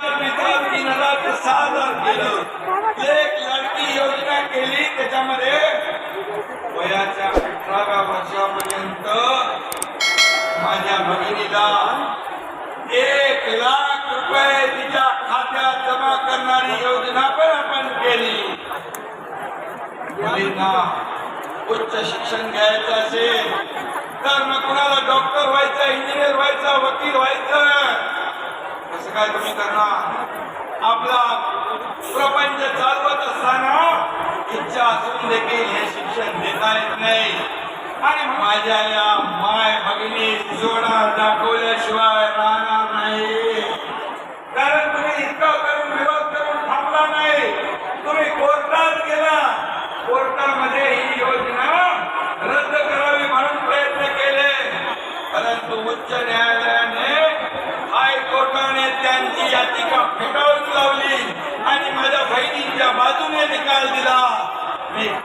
तीन केलं एक लाडकी योजना केली त्याच्यामध्ये वयाच्या अठराव्या वर्षापर्यंत माझ्या भगिनीला एक लाख रुपये तिच्या खात्यात जमा करणारी योजना पण आपण केली मुलींना उच्च शिक्षण घ्यायचं असेल तर काय तुम्ही करणार आपला प्रपंच चालवत असताना इच्छा असून देखील हे शिक्षण देता येत नाही. आणि माझ्या या माय भगिनी जोडा दाखवल्याशिवाय राहणार नाही. कारण तुम्ही इतका करून विरोध करून थांबला नाही. तुम्ही कोर्टात गेला. कोर्टामध्ये ही योजना रद्द करावी म्हणून प्रयत्न केले. परंतु उच्च न्यायालय